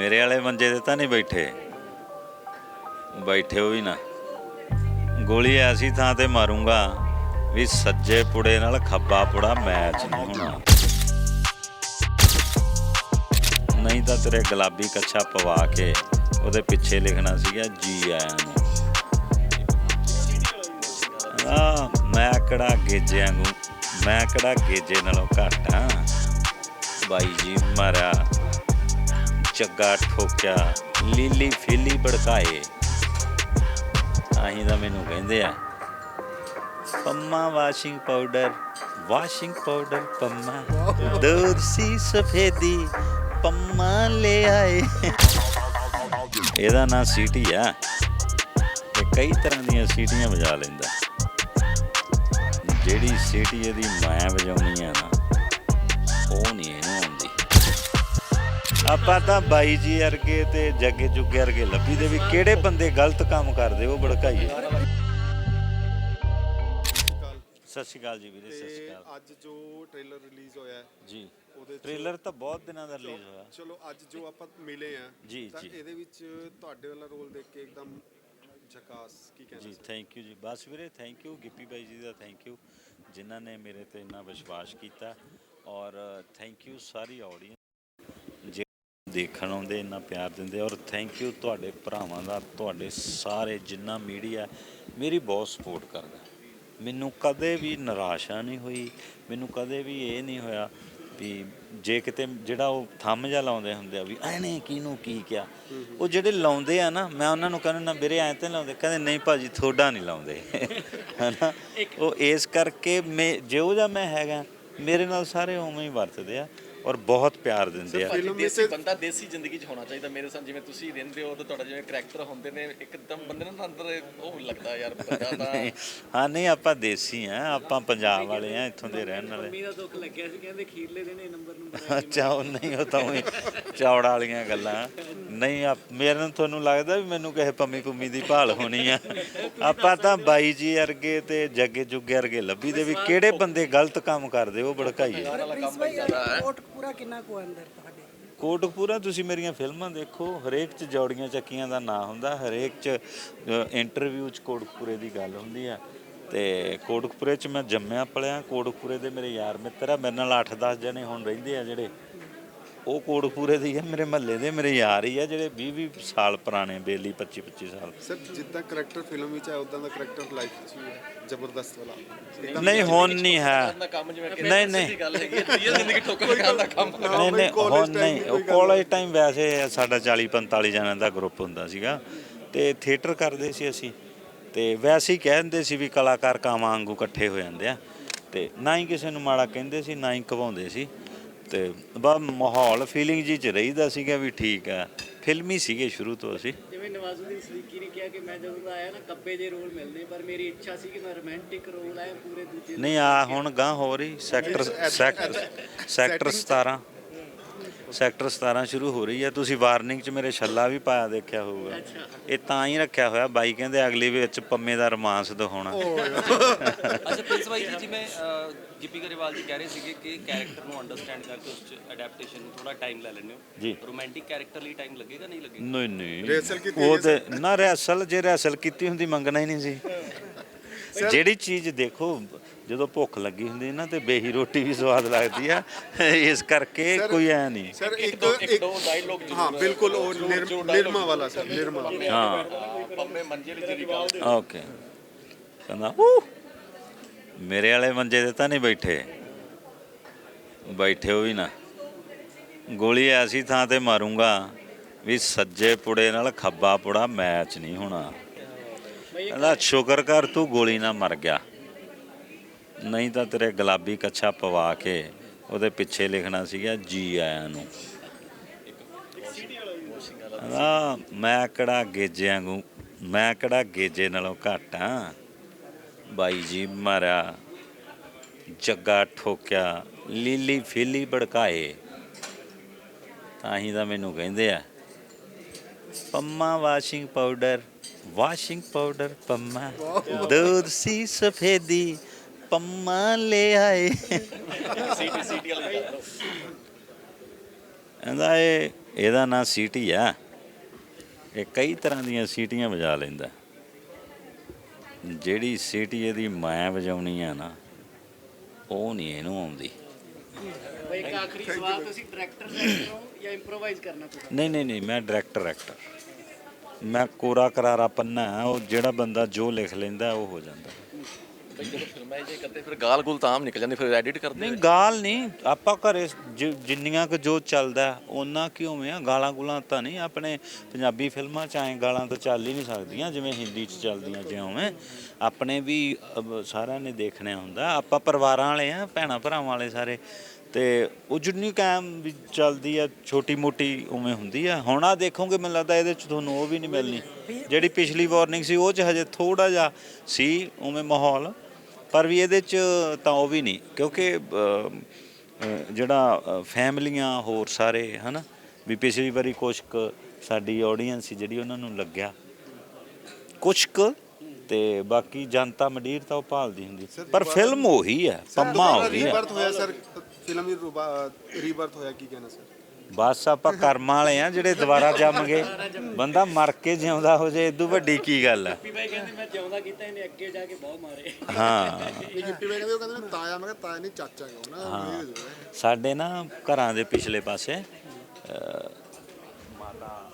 ਮੇਰੇ ਵਾਲੇ ਮੰਜੇ ਤੇ ਤਾਂ ਨਹੀਂ ਬੈਠੇ। ਬੈਠੇ ਹੋ ਵੀ ਨਾ। ਗੋਲੀ ਐਸੀ ਥਾਂ ਤੇ ਮਾਰੂੰਗਾ ਵੀ ਸੱਜੇ ਪੁੜੇ ਨਾਲ ਖੱਬਾ ਪੁੜਾ ਮੈਚ ਨਹੀਂ ਹੋਣਾ। ਨਹੀਂ ਤਾਂ ਤੇਰੇ ਗੁਲਾਬੀ ਕੱਛਾ ਪਵਾ ਕੇ ਉਹਦੇ ਪਿੱਛੇ ਲਿਖਣਾ ਸੀਗਾ ਜੀ ਆਇਆਂ ਨੂੰ। ਆ ਮੈਂ ਕਿਹੜਾ ਗੇਜਿਆਂ ਵਾਂਗੂ ਮੈਂ ਕਿਹੜਾ ਗੇਜੇ ਨਾਲੋਂ ਘੱਟ ਆ? ਬਾਈ ਜੀ ਮਾਰਾ ਚੱਗਾ ਠੋਕਿਆ, ਲੀਲੀ ਫੀਲੀ ਭੜਕਾਏ। ਆਹੀਂ ਦਾ ਮੈਨੂੰ ਕਹਿੰਦੇ ਆ, Pamma washing powder washing powder Pamma. ਦੂਰ ਸੀ ਸਫੇਦੀ, ਪੰਮਾ ਲੈ ਆਏ। ਇਹਦਾ ਨਾਂ ਸੀਟੀ ਆ। ਤੇ ਕਈ ਤਰ੍ਹਾਂ ਦੀਆਂ ਸੀਟੀਆਂ ਵਜਾ ਲੈਂਦਾ। ਜਿਹੜੀ ਸੀਟੀ ਇਹਦੀ ਮੈਂ ਵਜਾਉਣੀ ਆ ਨਾ, ਉਹ ਨਹੀਂ ਇਹਨੂੰ ਆਉਂਦੀ। ਆਪਾਂ ਤਾਂ ਬਾਈ ਜੀ ਵਰਗੇ ਤੇ ਜੱਗੇ ਜੁੱਗੇ ਵਰਗੇ ਲੱਭੀ ਦੇ ਵੀ ਕਿਹੜੇ ਬੰਦੇ ਗਲਤ ਕੰਮ ਕਰਦੇ ਉਹ ਭੜਕਾਈਏ। ਸਤਿ ਸ਼੍ਰੀ ਅਕਾਲ ਜੀ ਵੀਰੇ ਸਤਿ ਸ਼੍ਰੀ ਅਕਾਲ। ਅੱਜ ਜੋ ਟ੍ਰੇਲਰ ਰਿਲੀਜ਼ ਹੋਇਆ ਹੈ, ਜੀ ਉਹਦੇ 'ਚ- ਟ੍ਰੇਲਰ ਤਾਂ ਬਹੁਤ ਦਿਨਾਂ ਦਾ ਰਿਲੀਜ਼ ਹੋਇਆ। ਚਲੋ ਅੱਜ ਜੋ ਆਪਾਂ ਮਿਲੇ ਆ ਜੀ, ਤਾਂ ਜੀ। ਇਹਦੇ ਵਿੱਚ ਤੁਹਾਡੇ ਵਾਲਾ ਰੋਲ ਦੇਖ ਕੇ ਇੱਕਦਮ ਝਕਾਸ ਕੀ ਜੀ ਕਹਿੰਦੇ ਥੈਂਕ ਯੂ ਜੀ। ਬਸ ਵੀਰੇ ਥੈਂਕ ਯੂ ਗਿੱਪੀ ਬਾਈ ਜੀ ਦਾ ਥੈਂਕ ਯੂ ਜਿਨ੍ਹਾਂ ਨੇ ਮੇਰੇ ਤੇ ਇੰਨਾ ਵਿਸ਼ਵਾਸ ਕੀਤਾ। ਔਰ ਥੈਂਕ ਯੂ ਸਾਰੀ ਆਡੀਅנס ਜੇ ਦੇਖਣ ਆਉਂਦੇ ਇੰਨਾ ਪਿਆਰ ਦਿੰਦੇ ਔਰ ਥੈਂਕ ਯੂ ਤੁਹਾਡੇ ਭਰਾਵਾਂ ਦਾ ਤੁਹਾਡੇ ਸਾਰੇ ਜਿੰਨਾ ਮੀਡੀਆ ਮੇਰੀ ਬਹੁਤ ਸਪੋਰਟ ਕਰਦਾ। ਮੈਨੂੰ ਕਦੇ ਵੀ ਨਿਰਾਸ਼ਾ ਨਹੀਂ ਹੋਈ ਮੈਨੂੰ ਕਦੇ ਵੀ ਇਹ ਨਹੀਂ ਹੋਇਆ ਵੀ ਜੇ ਕਿਤੇ ਜਿਹੜਾ ਉਹ ਥੰਮ ਜਾ ਲਾਉਂਦੇ ਹੁੰਦੇ ਆ ਵੀ ਐਨੇ ਕਿਹਨੂੰ ਕੀ ਕਿਹਾ ਉਹ ਜਿਹੜੇ ਲਾਉਂਦੇ ਆ ਨਾ ਮੈਂ ਉਹਨਾਂ ਨੂੰ ਕਹਿੰਦਾ ਨਾ ਵੀਰੇ ਐਂ ਤੇ ਲਾਉਂਦੇ ਕਹਿੰਦੇ ਨਹੀਂ ਭਾਜੀ ਥੋੜਾ ਨਹੀਂ ਲਾਉਂਦੇ। ਹਨਾ? ਉਹ ਇਸ ਕਰਕੇ ਮੈਂ ਜਿਹੋ ਜਿਹਾ ਮੈਂ ਹੈਗਾ ਮੇਰੇ ਨਾਲ ਸਾਰੇ ਉਵੇਂ ਹੀ ਵਰਤਦੇ ਆ। ਔਰ ਬਹੁਤ ਪਿਆਰ ਦਿੰਦੇ ਆ। ਫਿਲਮ ਵਿੱਚ- ਦੇਸੀ ਬੰਦਾ ਦੇਸੀ ਜ਼ਿੰਦਗੀ 'ਚ ਹੋਣਾ ਚਾਹੀਦਾ ਮੇਰੇ ਸਾਹ ਜਿਵੇਂ ਤੁਸੀਂ ਰਹਿੰਦੇ ਹੋ ਤੇ ਤੁਹਾਡਾ ਜਿਵੇਂ ਕਰੈਕਟਰ ਹੁੰਦੇ ਨੇ ਇੱਕਦਮ ਬੰਦੇ ਨੂੰ ਨਾ ਅੰਦਰ ਉਹ ਲੱਗਦਾ ਯਾਰ ਬੰਦਾ ਤਾਂ ਹਾਂ ਨਹੀਂ ਆਪਾਂ ਦੇਸੀ ਆ ਆਪਾਂ ਪੰਜਾਬ ਵਾਲੇ ਆ ਇੱਥੋਂ ਦੇ ਰਹਿਣ ਵਾਲੇ। ਮੰਮੀ ਦਾ ਦੁੱਖ ਲੱਗਿਆ ਸੀ ਕਹਿੰਦੇ ਖੀਰਲੇ ਦਿਨ ਇਹ ਨੰਬਰ ਨੰਬਰ ਅੱਛਾ ਉਹ ਨਹੀਂ ਉਹ ਤਾਂ ਉਹੀ ਚੌੜ ਵਾਲੀਆਂ ਗੱਲਾਂ। ਨਹੀਂ, ਆਪ- ਮੇਰੇ ਨੂੰ ਤੁਹਾਨੂੰ ਲੱਗਦਾ ਵੀ ਮੈਨੂੰ ਕਿਸੇ ਪੰਮੀ ਪੁੰਮੀ ਦੀ ਭਾਲ ਹੋਣੀ ਆ? ਆਪਾਂ ਤਾਂ ਬਾਈ ਜੀ ਵਰਗੇ ਤੇ ਜੱਗੇ ਜੁੱਗੇ ਵਰਗੇ ਲੱਭੀ ਦੇ ਵੀ ਕਿਹੜੇ ਬੰਦੇ ਗਲਤ ਕੰਮ ਕਰਦੇ, ਉਹ ਭੜਕਾਈਏ। ਪ੍ਰਿੰਸ ਭਾਈ ਕੋਟਕਪੂਰਾ ਕਿੰਨਾ ਕੁ ਅੰਦਰ ਤੁਹਾਡੇ ਕੋਟਕਪੂਰਾ ਤੁਸੀਂ ਮੇਰੀਆਂ ਫਿਲਮਾਂ ਦੇਖੋ, ਹਰੇਕ ਚ ਜੋੜੀਆਂ ਚੱਕੀਆਂ ਦਾ ਨਾਂ ਹੁੰਦਾ, ਹਰੇਕ ਚ ਇੰਟਰਵਿਊ ਚ ਕੋਟਕਪੂਰੇ ਦੀ ਗੱਲ ਹੁੰਦੀ ਆ। ਤੇ ਕੋਟਕਪੂਰੇ ਚ ਮੈਂ ਜੰਮਿਆ, ਪਲਿਆ ਕੋਟਕਪੂਰੇ ਦੇ ਮੇਰੇ ਯਾਰ ਮਿੱਤਰ ਆ, ਮੇਰੇ ਨਾਲ 8-10 ਜਣੇ ਹੁਣ ਰਹਿੰਦੇ ਆ ਜਿਹੜੇ। ਉਹ ਕੋਟਕਪੂਰੇ ਦੇ ਹੀ ਆ ਮੇਰੇ ਮਹੱਲੇ ਦੇ ਮੇਰੇ ਯਾਰ ਹੀ ਆ ਜਿਹੜੇ 20-20 ਸਾਲ ਪੁਰਾਣੇ ਬੇਲੀ 25-25 ਸਾਲ। ਸਰ ਜਿੱਦਾਂ ਕਰੈਕਟਰ ਫਿਲਮ ਵਿੱਚ ਹੈ ਉਦਾਂ ਦਾ ਕਰੈਕਟਰ ਲਾਈਫ 'ਚ ਵੀ ਹੈ ਜ਼ਬਰਦਸਤ ਵਾਲਾ। ਨਹੀਂ ਹੁਣ ਨਹੀਂ ਹੈ। ਨਹੀਂ ਨਹੀਂ। ਗੱਲ ਹੈਗੀ ਹੈ ਰੀਅਲ ਜ਼ਿੰਦਗੀ ਠੋਕਰ ਖਾਣ ਦਾ ਕੰਮ ਨਹੀਂ ਨਹੀਂ ਹੁਣ ਨਹੀਂ ਉਹ ਕਾਲਜ ਟਾਈਮ ਵੈਸੇ ਸਾਡਾ 40 45 ਜਣਿਆਂ ਦਾ ਗਰੁੱਪ ਹੁੰਦਾ ਸੀਗਾ ਤੇ ਥੀਏਟਰ ਕਰਦੇ ਸੀ ਅਸੀਂ। ਤੇ ਵੈਸੇ ਹੀ ਕਹਿੰਦੇ ਸੀ ਵੀ ਕਲਾਕਾਰ ਕਾਵਾਂ ਵਾਂਗੂ ਇਕੱਠੇ ਹੋ ਜਾਂਦੇ ਆ ਤੇ ਨਾ ਹੀ ਕਿਸੇ ਨੂੰ ਮਾੜਾ ਕਹਿੰਦੇ ਸੀ ਨਾ ਹੀ ਕਵਾਉਂਦੇ ਸੀ। ਤੇ ਬਾ ਮਾਹੌਲ ਫੀਲਿੰਗ ਜੀ ਚ ਰਹੀਦਾ ਸੀਗਾ ਵੀ ਠੀਕ ਆ। ਫਿਲਮੀ ਸੀਗੇ ਸ਼ੁਰੂ ਤੋਂ ਅਸੀਂ। ਜਿਵੇਂ ਨਵਾਜ਼ੁਦੀਨ ਸਦੀਕੀ ਨੇ ਕਿਹਾ ਕਿ ਮੈਂ ਜਦੋਂ ਦਾ ਆਇਆ ਨਾ ਕੱਬੇ ਜੇ ਰੋਲ ਮਿਲਦੇ ਪਰ ਮੇਰੀ ਇੱਛਾ ਸੀ ਕਿ ਮੈਂ ਰੋਮਾਂਟਿਕ ਰੋਲ ਆਇਆ ਪੂਰੇ ਦੂਜੇ ਨਹੀਂ ਆ ਹੁਣ ਗਾਂ ਹੋ ਰਹੀ ਸੈਕਟਰ ਸੈਕਟਰ ਸੈਕਟਰ 17 ਸੈਕਟਰ 17 ਸ਼ੁਰੂ ਹੋ ਰਹੀ ਹੈ। ਤੁਸੀਂ ਵਾਰਨਿੰਗ 'ਚ ਮੇਰੇ ਛੱਲਾ ਵੀ ਪਾਇਆ ਦੇਖਿਆ ਹੋਊਗਾ। ਇਹ ਤਾਂ ਹੀ ਰੱਖਿਆ ਹੋਇਆ। ਬਾਈ ਕਹਿੰਦੇ ਅਗਲੀ ਵਿੱਚ ਪੰਮੇ ਦਾ ਰੋਮਾਂਸ ਦਿਖਾਉਣਾ। ਅੱਛਾ ਪ੍ਰਿੰਸ ਭਾਈ ਜੀ ਜਿਵੇਂ ਗਿੱਪੀ ਗਰੇਵਾਲ ਜੀ ਕਹਿ ਰਹੇ ਸੀਗੇ ਕਿ ਕੈਰੈਕਟਰ ਨੂੰ ਅੰਡਰਸਟੈਂਡ ਕਰਕੇ ਉਸ ਚ ਅਡੈਪਟੇਸ਼ਨ ਨੂੰ ਥੋੜਾ ਟਾਈਮ ਲੈ ਲੈਂਦੇ ਹੋ। ਰੋਮਾਂਟਿਕ ਕੈਰੈਕਟਰ ਲਈ ਟਾਈਮ ਲੱਗੇਗਾ ਨਹੀਂ ਲੱਗੇਗਾ? ਨਹੀਂ ਨਹੀਂ। ਰਿਹਰਸਲ ਕੀਤੀ ਉਹ ਤੇ ਨਾ ਰਿਹਰਸਲ ਜੇ ਰਿਹਰਸਲ ਕੀਤੀ ਹੁੰਦੀ ਮੰਗਣਾ ਹੀ ਨਹੀਂ ਸੀ। ਜਿਹੜੀ ਚੀਜ਼ ਦੇਖੋ ਜਦੋਂ ਭੁੱਖ ਲੱਗੀ ਹੁੰਦੀ ਨਾ ਤੇ ਬੇਹੀ ਰੋਟੀ ਵੀ ਸਵਾਦ ਲੱਗਦੀ ਆ ਇਸ ਕਰਕੇ ਕੋਈ ਐ ਨਹੀਂ। ਸਰ ਇੱਕ ਦੋ ਇੱਕ ਦੋ ਡਾਇਲੋਗ ਹਾਂ ਬਿਲਕੁਲ ਉਹ ਨਿਰ- ਨਿਰਮਾ ਵਾਲਾ ਸਰ ਨਿਰਮਾ ਹਾਂ। ਪੰਮੇ ਮੰਜੇ ਲਈ ਜਿਹੜੀ ਗੱਲ ਓਕੇ। ਕਹਿੰਦਾ "ਊ, ਮੇਰੇ ਵਾਲੇ ਮੰਜੇ ਤੇ ਤਾਂ ਨਹੀਂ ਬੈਠੇ। ਬੈਠੇ ਹੋ ਵੀ ਨਾ। ਗੋਲੀ ਐਸੀ ਥਾਂ ਤੇ ਮਾਰੂੰਗਾ ਵੀ ਸੱਜੇ ਪੁੜੇ ਨਾਲ ਖੱਬਾ ਪੁੜਾ ਮੈਚ ਨਹੀਂ ਹੋਣਾ। ਕਹਿੰਦਾ, ਸ਼ੁਕਰ ਕਰ, ਤੂੰ ਗੋਲੀ ਨਾਲ ਮਰ ਗਿਆ। ਨਹੀਂ ਤਾਂ ਤੇਰੇ ਗੁਲਾਬੀ ਕੱਛਾ ਪਵਾ ਕੇ ਉਹਦੇ ਪਿੱਛੇ ਲਿਖਣਾ ਸੀਗਾ, ਜੀ ਆਇਆਂ ਨੂੰ। ਕਹਿੰਦਾ, ਮੈਂ ਕਿਹੜਾ ਗੇਜੇ ਵਾਂਗੂ, ਮੈਂ ਕਿਹੜਾ ਗੇਜੇ ਨਾਲੋਂ ਘੱਟ ਆ? ਬਾਈ ਜੀ ਮਾਰਿਆ, ਜੱਗਾ ਠੋਕਿਆ, ਲੀਲੀ ਫੀਲੀ ਭੜਕਾਏ। ਤਾਂ ਹੀ ਤਾਂ ਮੈਨੂੰ ਕਹਿੰਦੇ ਆ, Pamma washing powder washing powder Pamma ਦੂਰ ਸੀ ਸਫੇਦੀ ਪੰਮਾ ਲੈ ਆਏ ਸੀਟੀ ਸੀਟੀ ਵਾਲੀ ਕਹਿੰਦਾ ਇਹ ਇਹਦਾ ਨਾਂ ਸੀਟੀ ਆ। ਇਹ ਕਈ ਤਰ੍ਹਾਂ ਦੀਆਂ ਸੀਟੀਆਂ ਵਜਾ ਲੈਂਦਾ। ਜਿਹੜੀ ਸੀਟੀ ਇਹਦੀ ਮੈਂ ਵਜਾਉਣੀ ਆ ਨਾ ਉਹ ਨਹੀਂ ਇਹਨੂੰ ਆਉਂਦੀ। ਇੱਕ ਆਖਰੀ ਸਵਾਲ ਤੁਸੀਂ ਡਾਇਰੈਕਟਰ ਹੋ ਜਾਂ ਇੰਪਰੋਵਾਈਜ਼ ਕਰਨਾ ਨਹੀਂ ਨਹੀਂ ਨਹੀਂ ਮੈਂ ਡਾਇਰੈਕਟਰ ਐਕਟਰ ਮੈਂ ਕੋਰਾ ਕਰਾਰਾ ਪੰਨਾ ਹੈ, ਉਹ ਜਿਹੜਾ ਬੰਦਾ ਜੋ ਲਿਖ ਲੈਂਦਾ ਉਹ ਹੋ ਜਾਂਦਾ। ਬਈ ਜਦੋਂ ਫਿਲਮਾਂ ਇਹ ਜੇ ਕਰਦੇ ਫਿਰ ਗਾਲ ਗੁਲ ਤਾਂ ਆਮ ਨਿਕਲ ਜਾਂਦੀ ਫਿਰ ਐਡਿਟ ਕਰਦੇ ਨਹੀਂ ਗਾਲ ਨਹੀਂ ਆਪਾਂ ਘਰੇ ਜਿ- ਜਿੰਨੀਆਂ ਕੁ ਜੋ ਚੱਲਦਾ ਉਹਨਾਂ ਕਿਉਂ ਆ ਗਾਲਾਂ ਗੁਲਾਂ ਤਾਂ ਨਹੀਂ ਆਪਣੇ ਪੰਜਾਬੀ ਫਿਲਮਾਂ ਚ ਐ ਗਾਲਾਂ ਤਾਂ ਚੱਲ ਹੀ ਨਹੀਂ ਸਕਦੀਆਂ ਜਿਵੇਂ ਹਿੰਦੀ ਚ ਚੱਲਦੀਆਂ ਜਿਵੇਂ ਆਪਣੇ ਵੀ ਅਬ ਸਾਰਿਆਂ ਨੇ ਦੇਖਣਾ ਹੁੰਦਾ ਆਪਾਂ ਪਰਿਵਾਰਾਂ ਵਾਲੇ ਆ ਭੈਣਾਂ ਭਰਾਵਾਂ ਵਾਲੇ ਸਾਰੇ। ਤੇ ਉਹ ਜਿੰਨੀ ਕਾਇਮ ਵੀ ਚੱਲਦੀ ਆ ਛੋਟੀ ਮੋਟੀ ਉਵੇਂ ਹੁੰਦੀ ਆ। ਹੁਣ ਆ ਦੇਖੋਗੇ, ਮੈਨੂੰ ਲੱਗਦਾ ਇਹਦੇ ਚ ਤੁਹਾਨੂੰ ਉਹ ਵੀ ਨਹੀਂ ਮਿਲਣੀ। ਜਿਹੜੀ ਪਿਛਲੀ ਵਾਰਨਿੰਗ ਸੀ, ਉਹ ਚ ਹਜੇ ਥੋੜਾ ਜਿਹਾ ਸੀ, ਉਵੇਂ ਮਾਹੌਲ। ਪਰ ਵੀ ਇਹਦੇ ਚ ਤਾਂ ਉਹ ਵੀ ਨਹੀਂ, ਕਿਉਂਕਿ ਜਿਹੜਾ ਫੈਮਲੀਆਂ ਹੋਰ ਸਾਰੇ, ਹਨਾ? ਵੀ ਪਿਛਲੀ ਵਾਰੀ ਕੁਛ ਕੁ ਸਾਡੀ ਆਡੀਅנס ਸੀ, ਜਿਹੜੀ ਉਹਨਾਂ ਨੂੰ ਲੱਗਿਆ। ਕੁਛ ਕੁ ਤੇ ਬਾਕੀ ਜਨਤਾ ਮੰਡੀਰ ਤਾਂ ਉਹ ਭਾਲਦੀ ਹੁੰਦੀ। ਪਰ ਫਿਲਮ ਉਹੀ ਹੈ ਪੰਮਾ ਉਹੀ ਹੈ। ਰੀਬਰਥ ਹੋਇਆ ਸਰ। ਫਿਲਮ ਦੀ ਰੀਬਰਥ ਹੋਇਆ ਕੀ ਕਹਿਣਾ ਸਰ? ਬਸ ਆਪਾਂ ਕਰਮਾਂ ਵਾਲੇ ਆ ਜਿਹੜੇ ਦੁਬਾਰਾ ਜੰਮ ਗਏ। ਬੰਦਾ ਮਰ ਕੇ ਜਿਉਂਦਾ ਹੋ ਜੇ ਇਦੋਂ ਵੱਡੀ ਕੀ ਗੱਲ ਆ। ਗਿੱਪੀ ਬਾਈ ਕਹਿੰਦੇ ਮੈਂ ਜਿਉਂਦਾ ਕੀਤਾ ਇਹਨੇ ਅੱਗੇ ਜਾ ਕੇ ਬਹੁਤ ਮਾਰੇ। ਹਾਂ। ਇਹ ਗਿੱਪੀ ਬਾਈ ਕਹਿੰਦੇ ਉਹ ਕਹਿੰਦੇ ਮੈਂ ਤਾਇਆ ਮੈਂ ਕਿਹਾ ਤਾਇਆ ਨਹੀਂ ਚਾਚਾ ਗਾ ਨਾ? ਇਹ ਹੋ। ਜਾਊਗਾ। ਸਾਡੇ ਨਾ ਘਰਾਂ ਦੇ ਪਿਛਲੇ ਪਾਸੇ ਮਾਤਾ